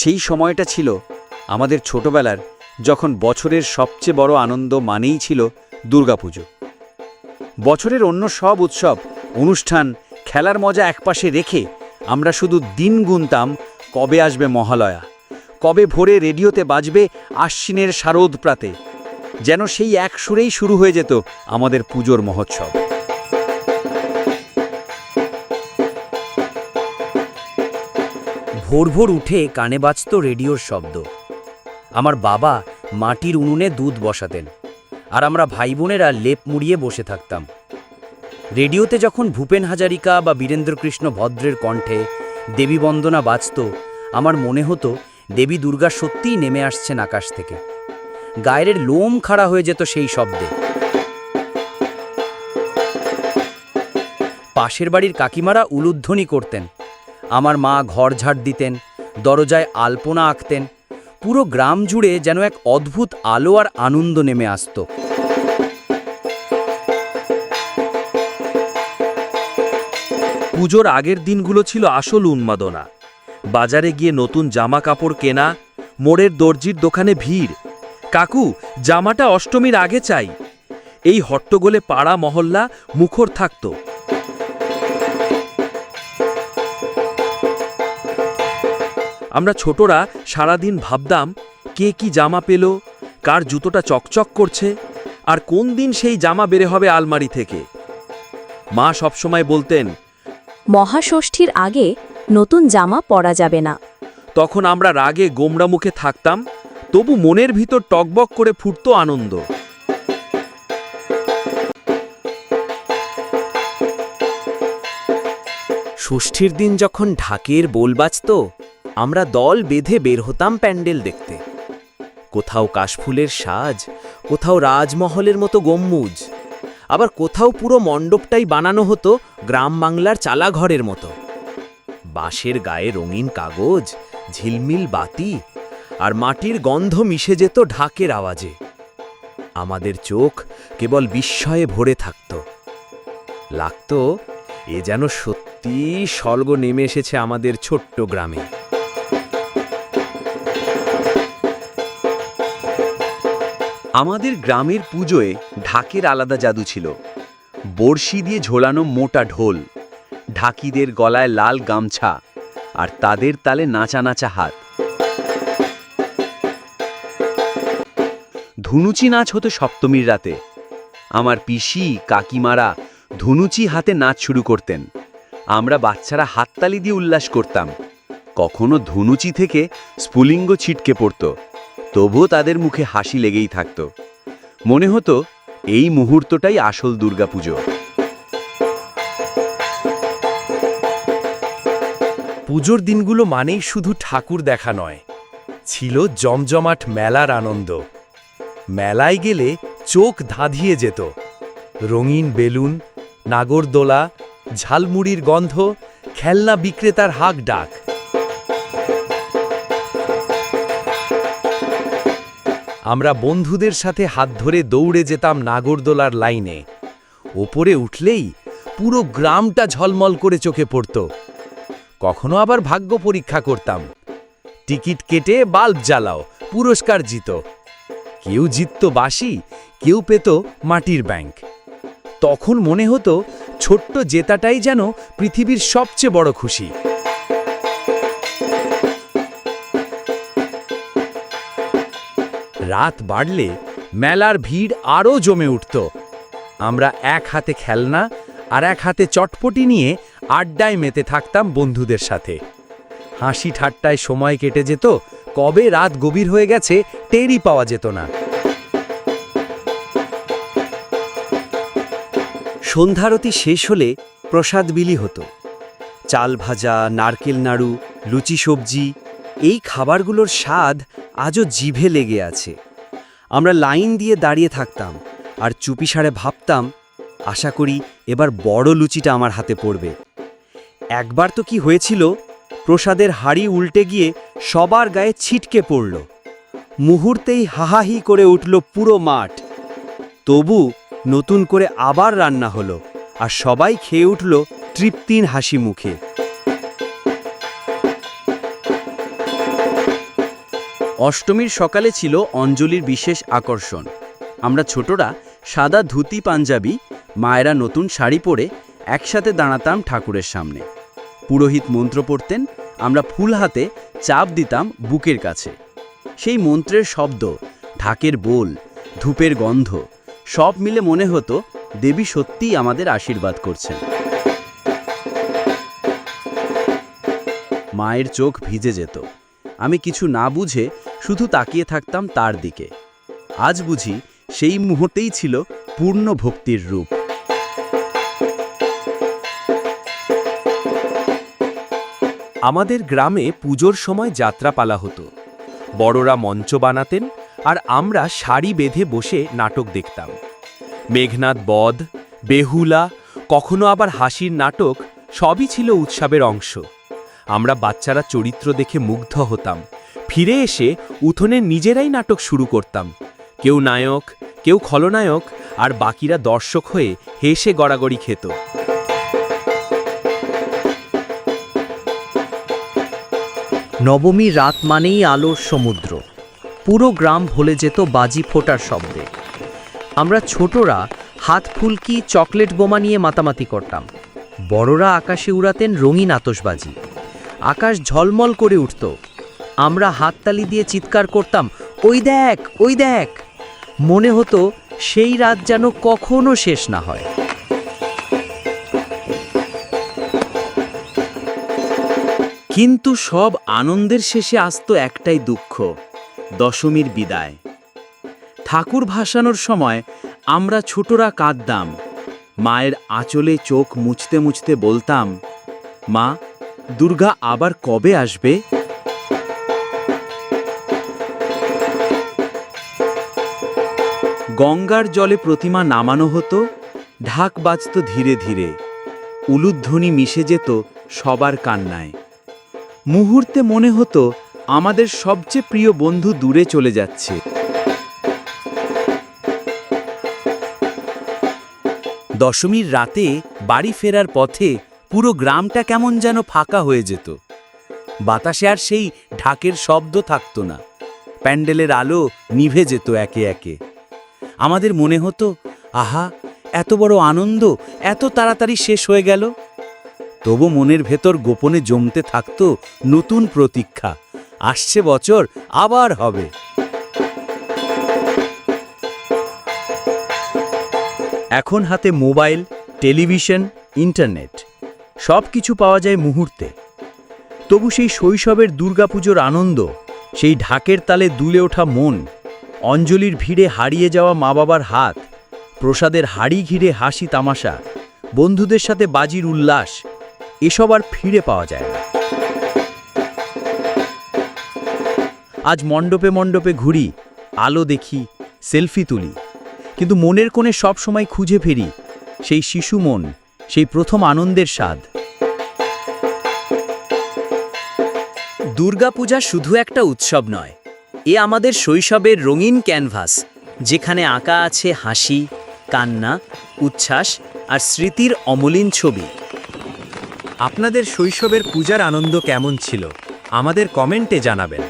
সেই সময়টা ছিল আমাদের ছোটবেলার, যখন বছরের সবচেয়ে বড় আনন্দ মানেই ছিল দুর্গাপুজো। বছরের অন্য সব উৎসব, অনুষ্ঠান, খেলার মজা একপাশে রেখে আমরা শুধু দিন গুনতাম কবে আসবে মহালয়া, কবে ভোরে রেডিওতে বাজবে আশ্বিনের শারদ প্রাতে, যেন সেই এক সুরেই শুরু হয়ে যেত আমাদের পুজোর মহোৎসব। ভোর ভোর উঠে কানে বাজত রেডিওর শব্দ। আমার বাবা মাটির উনুনে দুধ বসাতেন আর আমরা ভাই বোনেরা লেপ মুড়িয়ে বসে থাকতাম। রেডিওতে যখন ভূপেন হাজারিকা বা বীরেন্দ্রকৃষ্ণ ভদ্রের কণ্ঠে দেবী বন্দনা বাজত, আমার মনে হতো দেবী দুর্গা সত্যিই নেমে আসছেন আকাশ থেকে। গায়ের লোম খাড়া হয়ে যেত সেই শব্দে। পাশের বাড়ির কাকিমারা উলুধ্বনি করতেন। আমার মা ঘর ঝাড় দিতেন, দরজায় আলপনা আঁকতেন, পুরো গ্রাম জুড়ে যেন এক অদ্ভুত আলো আর আনন্দ নেমে আসত। পুজোর আগের দিনগুলো ছিল আসল উন্মাদনা। বাজারে গিয়ে নতুন জামা কাপড় কেনা, মোড়ের দর্জির দোকানে ভিড়। কাকু, জামাটা অষ্টমীর আগে চাই। এই হট্টগোলে পাড়া মহল্লা মুখর থাকত। আমরা ছোটরা সারাদিন ভাবতাম কে কি জামা পেল কার জুতোটা চকচক করছে আর কোন দিন সেই জামা বেরে হবে আলমারি থেকে। মা সবসময় বলতেন মহাষষ্ঠীর আগে নতুন জামা পরা যাবে না। তখন আমরা রাগে গোমড়া মুখে থাকতাম তবু মনের ভিতর টকবক করে ফুটতো আনন্দ। ষষ্ঠীর দিন যখন ঢাকের বোল বাজত আমরা দল বেঁধে বের হতাম প্যান্ডেল দেখতে। কোথাও কাশফুলের সাজ, কোথাও রাজমহলের মতো গম্বুজ। আবার কোথাও পুরো মণ্ডপটাই বানানো হতো গ্রাম বাংলার চালাঘরের মতো। বাঁশের গায়ে রঙিন কাগজ, ঝিলমিল বাতি, আর মাটির গন্ধ মিশে যেত ঢাকের আওয়াজে। আমাদের চোখ কেবল বিস্ময়ে ভরে থাকত। লাগতো, এ যেন সত্যি স্বর্গ নেমে এসেছে আমাদের ছোট্ট গ্রামে। আমাদের গ্রামের পুজোয় ঢাকের আলাদা জাদু ছিল। বড়শি দিয়ে ঝোলানো মোটা ঢোল, ঢাকিদের গলায় লাল গামছা আর তাদের তালে নাচা নাচা হাত। ধুনুচি নাচ হতো সপ্তমীর রাতে। আমার পিসি, কাকিমারা ধুনুচি হাতে নাচ শুরু করতেন। আমরা বাচ্চারা হাততালি দিয়ে উল্লাস করতাম। কখনো ধুনুচি থেকে স্ফুলিঙ্গ ছিটকে পড়তো। তবুও তাদের মুখে হাসি লেগেই থাকত। মনে হতো, এই মুহূর্তটাই আসল দুর্গাপুজো। পুজোর দিনগুলো মানেই শুধু ঠাকুর দেখা নয়, ছিল জমজমাট মেলার আনন্দ। মেলায় গেলে চোখ ধাঁধিয়ে যেত। রঙিন বেলুন, নাগরদোলা, ঝালমুড়ির গন্ধ, খেলনা বিক্রেতার হাক ডাক। আমরা বন্ধুদের সাথে হাত ধরে দৌড়ে যেতাম নাগরদোলার লাইনে। ওপরে উঠলেই পুরো গ্রামটা ঝলমল করে চোখে পড়ত। কখনো আবার ভাগ্য পরীক্ষা করতাম। টিকিট কেটে বাল্ব জ্বালাও, পুরস্কার জিত। কেউ জিতত বাসি কেউ পেত মাটির ব্যাংক। তখন মনে হতো ছোট্ট জেতাটাই যেন পৃথিবীর সবচেয়ে বড় খুশি। রাত বাড়লে মেলার ভিড় আরও জমে উঠত। আমরা এক হাতে খেলনা আর এক হাতে চটপটি নিয়ে আড্ডায় মেতে থাকতাম বন্ধুদের সাথে। হাসি ঠাট্টায় সময় কেটে যেত, কবে রাত গভীর হয়ে গেছে টেরই পাওয়া যেত না। সন্ধ্যারতি শেষ হলে প্রসাদ বিলি হতো। চাল ভাজা, নারকেল নাড়ু, লুচি সবজি, এই খাবারগুলোর স্বাদ আজও জিভে লেগে আছে। আমরা লাইন দিয়ে দাঁড়িয়ে থাকতাম, আর চুপিসারে ভাবতাম, আশা করি এবার বড় লুচিটা আমার হাতে পড়বে। একবার তো কি হয়েছিল, প্রসাদের হাড়ি উল্টে গিয়ে সবার গায়ে ছিটকে পড়ল। মুহূর্তেই হাহাহি করে উঠল পুরো মাঠ। তবু নতুন করে আবার রান্না হলো, আর সবাই খেয়ে উঠল তৃপ্তির হাসি মুখে। অষ্টমীর সকালে ছিল অঞ্জলির বিশেষ আকর্ষণ। আমরা ছোটরা সাদা ধুতি পাঞ্জাবি, মায়েরা নতুন শাড়ি পরে একসাথে দাঁড়াতাম ঠাকুরের সামনে। পুরোহিত মন্ত্র পড়তেন, আমরা ফুল হাতে চাপ দিতাম বুকের কাছে। সেই মন্ত্রের শব্দ, ঢাকের বোল, ধূপের গন্ধ, সব মিলে মনে হতো দেবী সত্যিই আমাদের আশীর্বাদ করছেন। মায়ের চোখ ভিজে যেত। আমি কিছু না বুঝে শুধু তাকিয়ে থাকতাম তার দিকে। আজ বুঝি সেই মুহূর্তেই ছিল পূর্ণ ভক্তির রূপ। আমাদের গ্রামে পুজোর সময় যাত্রাপালা হতো। বড়রা মঞ্চ বানাতেন আর আমরা শাড়ি বেঁধে বসে নাটক দেখতাম। মেঘনাথ বধ, বেহুলা, কখনো আবার হাসির নাটক সবই ছিল উৎসবের অংশ। আমরা বাচ্চারা চরিত্র দেখে মুগ্ধ হতাম। ফিরে এসে উঠোনে নিজেরাই নাটক শুরু করতাম। কেউ নায়ক, কেউ খলনায়ক, আর বাকিরা দর্শক হয়ে হেসে গড়াগড়ি খেত। নবমী রাত মানেই আলোর সমুদ্র। পুরো গ্রাম ভুলে যেত বাজি ফোটার শব্দে। আমরা ছোটরা হাত ফুলকি চকলেট বোমা নিয়ে মাতামাতি করতাম। বড়রা আকাশে উড়াতেন রঙিন আতশবাজি। আকাশ ঝলমল করে উঠত। আমরা হাততালি দিয়ে চিৎকার করতাম, ওই দেখ ওই দেখ। মনে হতো সেই রাত যেন কখনো শেষ না হয়। কিন্তু সব আনন্দের শেষে আসতো একটাই দুঃখ, দশমীর বিদায়। ঠাকুর ভাসানোর সময় আমরা ছোটরা কাঁদতাম, মায়ের আঁচলে চোখ মুছতে মুছতে বলতাম, মা দুর্গা আবার কবে আসবে? গঙ্গার জলে প্রতিমা নামানো হতো, ঢাক বাজত ধীরে ধীরে। উলুধ্বনি মিশে যেত সবার কান্নায়। মুহূর্তে মনে হতো আমাদের সবচেয়ে প্রিয় বন্ধু দূরে চলে যাচ্ছে। দশমীর রাতে বাড়ি ফেরার পথে পুরো গ্রামটা কেমন যেন ফাঁকা হয়ে যেত। বাতাসে আর সেই ঢাকের শব্দ থাকতো না। প্যান্ডেলের আলো নিভে যেত একে একে। আমাদের মনে হতো, আহা, এত বড় আনন্দ, এত তাড়াতাড়ি শেষ হয়ে গেল। তবু মনের ভেতর গোপনে জমতে থাকত নতুন প্রতীক্ষা, আসছে বছর, আবার হবে। এখন হাতে মোবাইল, টেলিভিশন, ইন্টারনেট। সব কিছু পাওয়া যায় মুহূর্তে। তবু সেই শৈশবের দুর্গাপুজোর আনন্দ, সেই ঢাকের তালে দুলে ওঠা মন, অঞ্জলির ভিড়ে হারিয়ে যাওয়া মা বাবার হাত, প্রসাদের হাড়ি ঘিরে হাসি তামাশা, বন্ধুদের সাথে বাজির উল্লাস, এসব আর ফিরে পাওয়া যায় না। আজ মণ্ডপে মণ্ডপে ঘুরি, আলো দেখি, সেলফি তুলি, কিন্তু মনের কোণে সব সময় খুঁজে ফিরি সেই শিশু মন সেই প্রথম আনন্দের স্বাদ। দুর্গাপূজা শুধু একটা উৎসব নয়, এ আমাদের শৈশবের রঙিন ক্যানভাস, যেখানে আঁকা আছে হাসি, কান্না, উচ্ছ্বাস আর স্মৃতির অমলিন ছবি। আপনাদের শৈশবের পূজার আনন্দ কেমন ছিল? আমাদের কমেন্টে জানাবেন।